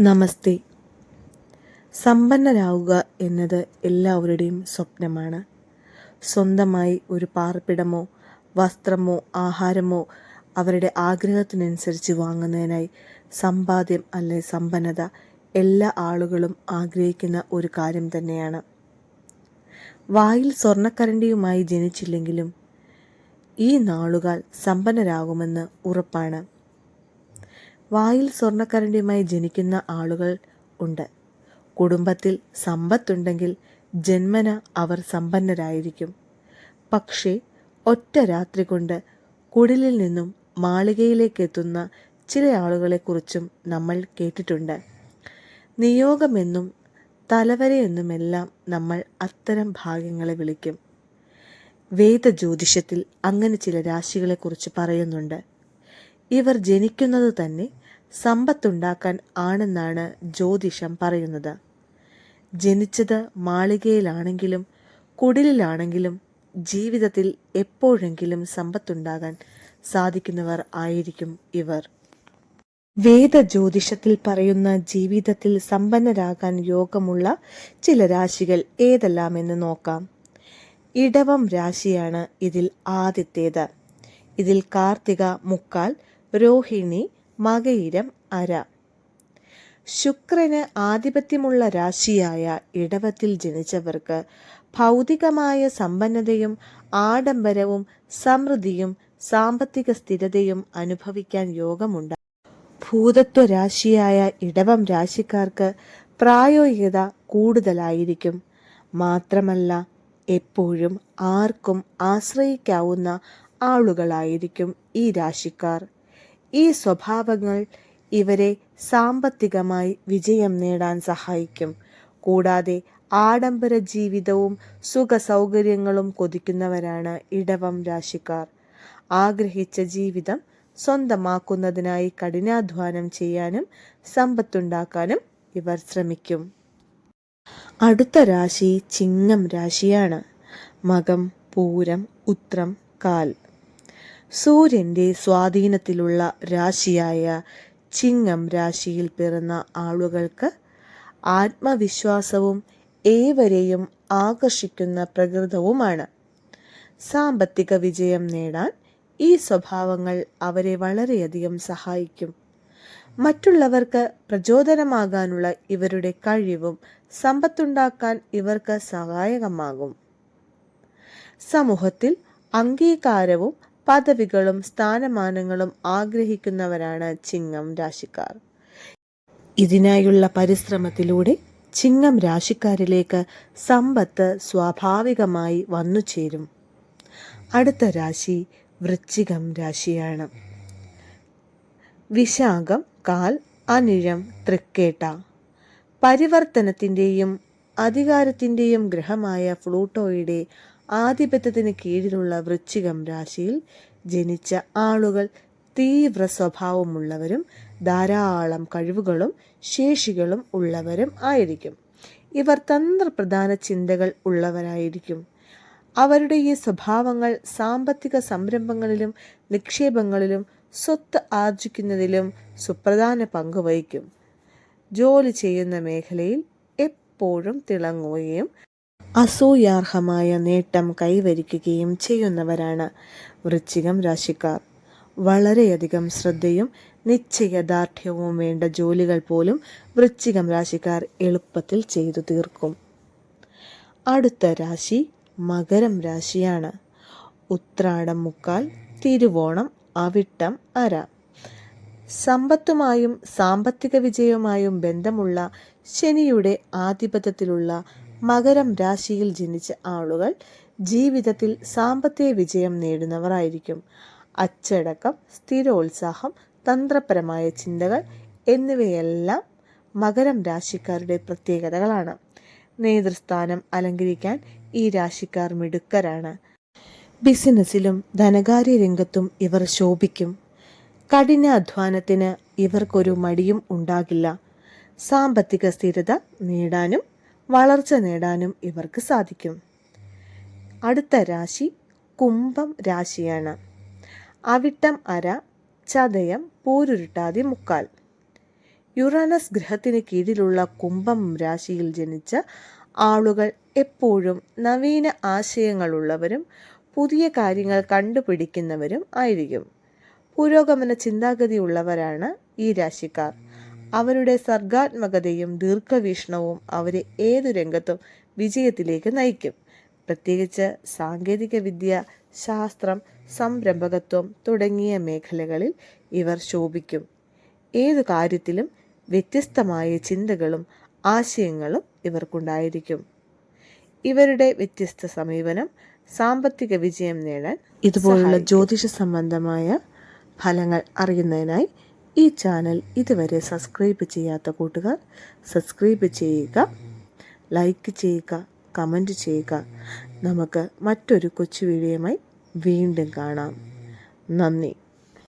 നമസ്തേ. സമ്പന്നരാവുക എന്നത് എല്ലാവരുടെയും സ്വപ്നമാണ്. സ്വന്തമായി ഒരു പാർപ്പിടമോ വസ്ത്രമോ ആഹാരമോ അവരുടെ ആഗ്രഹത്തിനനുസരിച്ച് വാങ്ങുന്നതിനായി സമ്പാദ്യം അല്ലെ സമ്പന്നത എല്ലാ ആളുകളും ആഗ്രഹിക്കുന്ന ഒരു കാര്യം തന്നെയാണ്. വായിൽ സ്വർണക്കരണ്ടിയുമായി ജനിച്ചില്ലെങ്കിലും ഈ നാളുകൾ സമ്പന്നരാകുമെന്ന് ഉറപ്പാണ്. വായിൽ സ്വർണക്കരണ്ടിയുമായി ജനിക്കുന്ന ആളുകൾ ഉണ്ട്. കുടുംബത്തിൽ സമ്പത്തുണ്ടെങ്കിൽ ജന്മന അവർ സമ്പന്നരായിരിക്കും. പക്ഷേ ഒറ്റ രാത്രി കൊണ്ട് കുടിലിൽ നിന്നും മാളികയിലേക്കെത്തുന്ന ചില ആളുകളെക്കുറിച്ചും നമ്മൾ കേട്ടിട്ടുണ്ട്. നിയോഗമെന്നും തലവരെയെന്നുമെല്ലാം നമ്മൾ അത്തരം ഭാഗ്യങ്ങളെ വിളിക്കും. വേദജ്യോതിഷത്തിൽ അങ്ങനെ ചില രാശികളെക്കുറിച്ച് പറയുന്നുണ്ട്. ഇവർ ജനിക്കുന്നത് തന്നെ സമ്പത്തുണ്ടാക്കാൻ ആണെന്നാണ് ജ്യോതിഷം പറയുന്നത്. ജനിച്ചത് മാളികയിലാണെങ്കിലും കുടിലിലാണെങ്കിലും ജീവിതത്തിൽ എപ്പോഴെങ്കിലും സമ്പത്തുണ്ടാകാൻ സാധിക്കുന്നവർ ആയിരിക്കും ഇവർ. വേദജ്യോതിഷത്തിൽ പറയുന്ന ജീവിതത്തിൽ സമ്പന്നരാകാൻ യോഗമുള്ള ചില രാശികൾ ഏതെല്ലാമെന്ന് നോക്കാം. ഇടവം രാശിയാണ് ഇതിൽ ആദ്യത്തേത്. ഇതിൽ കാർത്തിക മുക്കാൽ രോഹിണി മകയിരം അര. ശുക്രന് ആധിപത്യമുള്ള രാശിയായ ഇടവത്തിൽ ജനിച്ചവർക്ക് ഭൗതികമായ സമ്പന്നതയും ആഡംബരവും സമൃദ്ധിയും സാമ്പത്തിക സ്ഥിരതയും അനുഭവിക്കാൻ യോഗമുണ്ട്. ഭൂതത്വ രാശിയായ ഇടവം രാശിക്കാർക്ക് പ്രായോഗികത കൂടുതലായിരിക്കും. മാത്രമല്ല എപ്പോഴും ആർക്കും ആശ്രയിക്കാവുന്ന ആളുകളായിരിക്കും ഈ രാശിക്കാർ. ഈ സ്വഭാവങ്ങൾ ഇവരെ സാമ്പത്തികമായി വിജയം നേടാൻ സഹായിക്കും. കൂടാതെ ആഡംബര ജീവിതവും സുഖ സൗകര്യങ്ങളും കൊതിക്കുന്നവരാണ് ഇടവം രാശിക്കാർ. ആഗ്രഹിച്ച ജീവിതം സ്വന്തമാക്കുന്നതിനായി കഠിനാധ്വാനം ചെയ്യാനും സമ്പത്തുണ്ടാക്കാനും ഇവർ ശ്രമിക്കും. അടുത്ത രാശി ചിങ്ങം രാശിയാണ്. മകം പൂരം ഉത്രം കാൽ. സൂര്യന്റെ സ്വാധീനത്തിലുള്ള രാശിയായ ചിങ്ങം രാശിയിൽ പിറന്ന ആളുകൾക്ക് ആത്മവിശ്വാസവും ഏവരെയും ആകർഷിക്കുന്ന പ്രകൃതവുമാണ്. സാമ്പത്തിക വിജയം നേടാൻ ഈ സ്വഭാവങ്ങൾ അവരെ വളരെയധികം സഹായിക്കും. മറ്റുള്ളവർക്ക് പ്രചോദനമാകാനുള്ള ഇവരുടെ കഴിവും സമ്പത്തുണ്ടാക്കാൻ ഇവർക്ക് സഹായകമാകും. സമൂഹത്തിൽ അംഗീകാരവും പദവികളും സ്ഥാനമാനങ്ങളും ആഗ്രഹിക്കുന്നവരാണ് ചിങ്ങം രാശിക്കാർ. ഇതിനായുള്ള പരിശ്രമത്തിലൂടെ ചിങ്ങം രാശിക്കാരിലേക്ക് സമ്പത്ത് സ്വാഭാവികമായി വന്നു ചേരും. അടുത്ത രാശി വൃശ്ചികം രാശിയാണ്. വിശാഖം കാൽ അനിഴം തൃക്കേട്ട. പരിവർത്തനത്തിന്റെയും അധികാരത്തിന്റെയും ഗ്രഹമായ ഫ്ലൂട്ടോയുടെ ആധിപത്യത്തിന് കീഴിലുള്ള വൃശ്ചികം രാശിയിൽ ജനിച്ച ആളുകൾ തീവ്ര സ്വഭാവമുള്ളവരും ധാരാളം കഴിവുകളും ശേഷികളും ഉള്ളവരും ആയിരിക്കും. ഇവർ തന്ത്രപ്രധാന ചിന്തകൾ ഉള്ളവരായിരിക്കും. അവരുടെ ഈ സ്വഭാവങ്ങൾ സാമ്പത്തിക സംരംഭങ്ങളിലും നിക്ഷേപങ്ങളിലും സ്വത്ത് ആർജിക്കുന്നതിലും സുപ്രധാന പങ്ക് വഹിക്കും. ജോലി ചെയ്യുന്ന മേഖലയിൽ എപ്പോഴും തിളങ്ങുകയും അസൂയാർഹമായ നേട്ടം കൈവരിക്കുകയും ചെയ്യുന്നവരാണ് വൃശ്ചികം രാശിക്കാർ. വളരെയധികം ശ്രദ്ധയും നിശ്ചയദാർഢ്യവും വേണ്ട ജോലികൾ പോലും വൃശ്ചികം രാശിക്കാർ എളുപ്പത്തിൽ ചെയ്തു തീർക്കും. അടുത്ത രാശി മകരം രാശിയാണ്. ഉത്രാടം മുക്കാൽ തിരുവോണം അവിട്ടം അര. സമ്പത്തുമായും സാമ്പത്തിക വിജയവുമായും ബന്ധമുള്ള ശനിയുടെ ആധിപത്യത്തിലുള്ള മകരം രാശിയിൽ ജനിച്ച ആളുകൾ ജീവിതത്തിൽ സാമ്പത്തിക വിജയം നേടുന്നവരായിരിക്കും. അച്ചടക്കം സ്ഥിരോത്സാഹം തന്ത്രപരമായ ചിന്തകൾ എന്നിവയെല്ലാം മകരം രാശിക്കാരുടെ പ്രത്യേകതകളാണ്. നേതൃസ്ഥാനം അലങ്കരിക്കാൻ ഈ രാശിക്കാർ മിടുക്കരാണ്. ബിസിനസ്സിലും ധനകാര്യ രംഗത്തും ഇവർ ശോഭിക്കും. കഠിന അധ്വാനത്തിന് ഇവർക്കൊരു മടിയും ഉണ്ടാകില്ല. സാമ്പത്തിക സ്ഥിരത നേടാനും വളർച്ച നേടാനും ഇവർക്ക് സാധിക്കും. അടുത്ത രാശി കുംഭം രാശിയാണ്. അവിട്ടം അര ചതയം പൂരുരുട്ടാതി മുക്കാൽ. യുറാനസ് ഗ്രഹത്തിന് കീഴിലുള്ള കുംഭം രാശിയിൽ ജനിച്ച ആളുകൾ എപ്പോഴും നവീന ആശയങ്ങളുള്ളവരും പുതിയ കാര്യങ്ങൾ കണ്ടുപിടിക്കുന്നവരും ആയിരിക്കും. പുരോഗമന ചിന്താഗതിയുള്ളവരാണ് ഈ രാശിക്കാർ. അവരുടെ സർഗാത്മകതയും ദീർഘവീക്ഷണവും അവരെ ഏതു രംഗത്തും വിജയത്തിലേക്ക് നയിക്കും. പ്രത്യേകിച്ച് സാങ്കേതിക വിദ്യ ശാസ്ത്രം സംരംഭകത്വം തുടങ്ങിയ മേഖലകളിൽ ഇവർ ശോഭിക്കും. ഏതു കാര്യത്തിലും വ്യത്യസ്തമായ ചിന്തകളും ആശയങ്ങളും ഇവർക്കുണ്ടായിരിക്കും. ഇവരുടെ വ്യത്യസ്ത സമീപനം സാമ്പത്തിക വിജയം നേടാൻ ഇതുപോലുള്ള ജ്യോതിഷ സംബന്ധമായ ഫലങ്ങൾ അറിയുന്നതിനായി ഈ ചാനൽ ഇതുവരെ സബ്സ്ക്രൈബ് ചെയ്യാത്ത കൂട്ടുകാർ സബ്സ്ക്രൈബ് ചെയ്യുക ലൈക്ക് ചെയ്യുക കമന്റ് ചെയ്യുക. നമുക്ക് മറ്റൊരു കൊച്ചു വീഡിയോയുമായി വീണ്ടും കാണാം. നന്ദി.